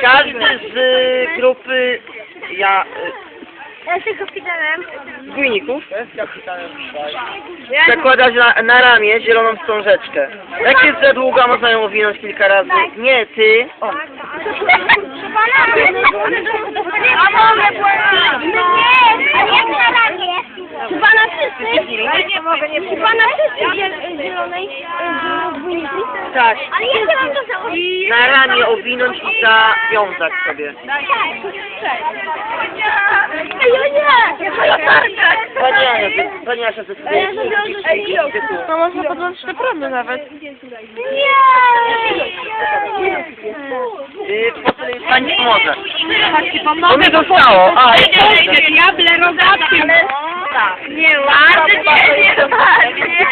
Każdy z y, grupy ja, Ja jestem kapitanem. y, bójników zakładać na, na ramię zieloną wstążeczkę. Jak jest za długa, można ją owinąć kilka razy. Nie, ty. O. Mogę Nie, a jak na ramię? Czy pana wszyscy? Nie Czy pana wszyscy ziel- zielonej y, dwójnicy? Tak. Ale ja mam to założyć? Na ramię owinąć i zawiązać sobie. Ej, o nie! Ja latarka! Pani Ania, ty- pani Asia zdecyduje. No można podłączyć te prądy nawet. Nie! Po co jest pani pomoże? Mi zostało. A, jest Diable Nie ładnie, nie ładnie.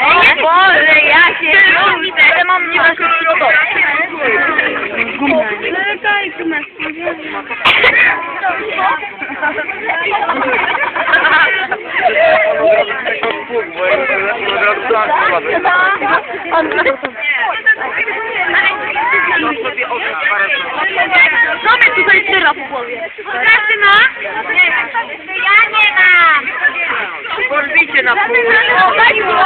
O Boże, ja się lubię. Ale mam nie ma Co my tutaj teraz w głowie? Każdy ma? Na pół.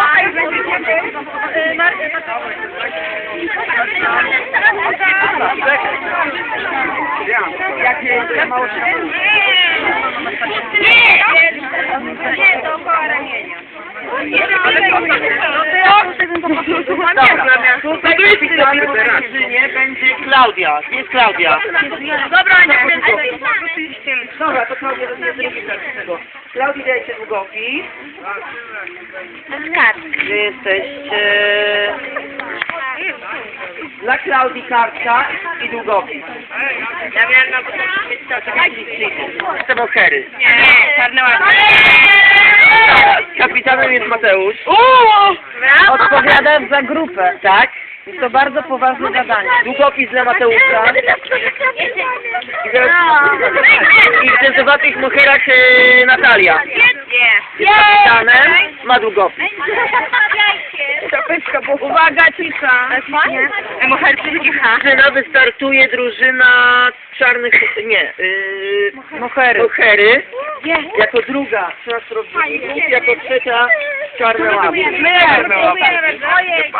Tutaj w drużynie będzie Klaudia. Gdzie jest Klaudia? Dobra, nie Dobra, to Klaudia tego. Klaudii dajcie długopis. Gdzie jesteście? Dla Klaudii kartka i długopis. Ja miałem na początku Jestem okery. Nie, czarne Kapitanem jest Mateusz. Odpowiadam za grupę. Tak? Jest to bardzo poważne zadanie. Długopis dla Mateusza. I teraz i w zdecydowanych moherach e, Natalia. Jest kapitanem, ma długopis. Czapeczka, Uwaga, cisza. Mohercy cicha. Drużyna wystartuje drużyna z czarnych, nie, yy, Mohery. mohery. Jako druga, 13 rozbiegników, jako trzecia czarne łapy. Ojej,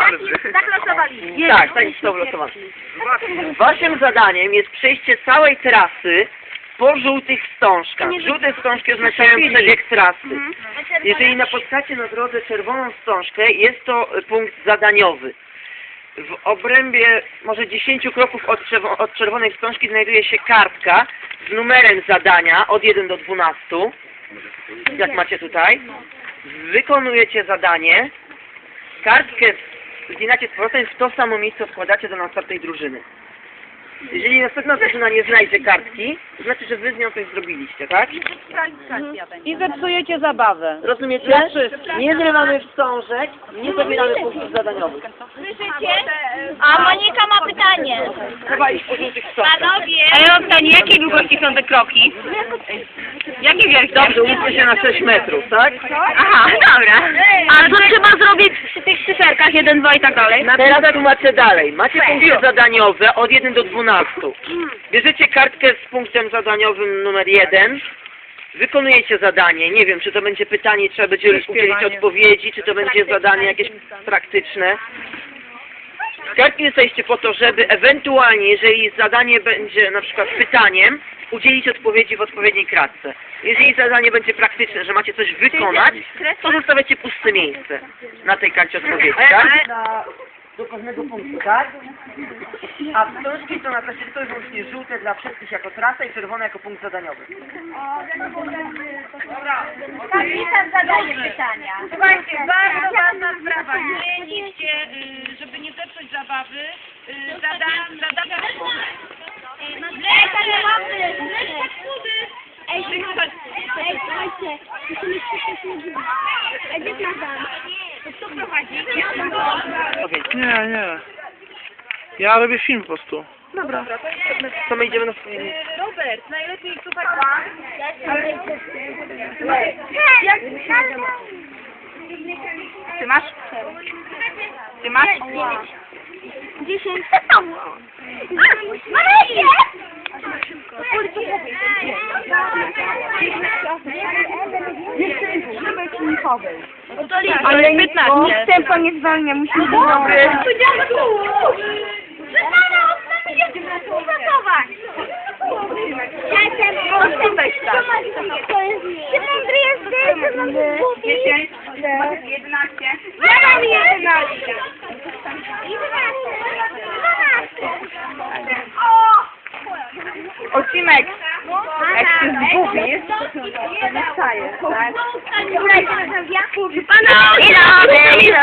tak losowali. Tak, tak jest to wylosowane. Waszym zadaniem jest przejście całej trasy po żółtych wstążkach. Żółte wstążki oznaczają przebieg trasy. Jeżeli napotkacie na drodze czerwoną wstążkę, jest to punkt zadaniowy. W obrębie może 10 kroków od, czerwo- od czerwonej wstążki znajduje się kartka z numerem zadania od 1 do 12. Jak macie tutaj. Wykonujecie zadanie. Kartkę zginacie z powrotem w to samo miejsce odkładacie do następnej drużyny. Jeżeli następna drużyna nie znajdzie kartki, to znaczy, że wy z nią coś zrobiliście, tak? I zepsujecie zabawę. Rozumiecie? Dla wszystkich. Nie zrywamy wstążek, nie zabieramy punktów zadaniowych. Słyszycie? A Monika ma pytanie. Trzeba iść wstążkach. Panowie. A ja mam pytanie, jakiej długości są te kroki? Jaki wielki? Dobrze, umówmy się na 6 metrów, tak? Aha, dobra. A co trzeba zrobić przy tych cyferkach 1, 2 i tak dalej? Teraz tłumaczę dalej. Macie punkty zadaniowe od 1 do 12. Bierzecie kartkę z punktem zadaniowym numer 1. Wykonujecie zadanie. Nie wiem, czy to będzie pytanie, trzeba będzie udzielić odpowiedzi, czy to będzie zadanie jakieś praktyczne. Kartki jesteście po to, żeby ewentualnie, jeżeli zadanie będzie na przykład pytaniem, udzielić odpowiedzi w odpowiedniej kratce. Jeżeli zadanie będzie praktyczne, że macie coś wykonać, to zostawiacie puste miejsce na tej karcie odpowiedzi, tak? Do pewnego punktu, tak? A wstążki to na to tylko i wyłącznie żółte dla wszystkich jako trasa i czerwone jako punkt zadaniowy. Kapitan zadaje pytania. Słuchajcie, bardzo ważna sprawa. Nie niszcie, y, żeby nie zepsuć zabawy, y, zadań... Mleka nie mamy. Mleka chudy. Ej, ej, słuchajcie. Musimy się nie Ej, gdzie Kazan? To kto prowadzi? Nie, nie. Ja robię film po prostu. To my idziemy na... Robert, najlepiej słuchaj... Jak? Ty masz? Ty masz? Dziesięć. Jeszcze jest grzybek mikowej. Ale nie, bo nie zwalnia, musimy Dobry. Powiedziałam tu! Przestała od nami jest uratować! Ja jestem Odsuwaj się. To jest nie. Ty mądry jesteś, ty mądry Dziesięć, jedenaście. Ja mam jedenaście. Jedenaście. Ocimek, jak się zgubisz, to nie staje, tak? Ile? Ile?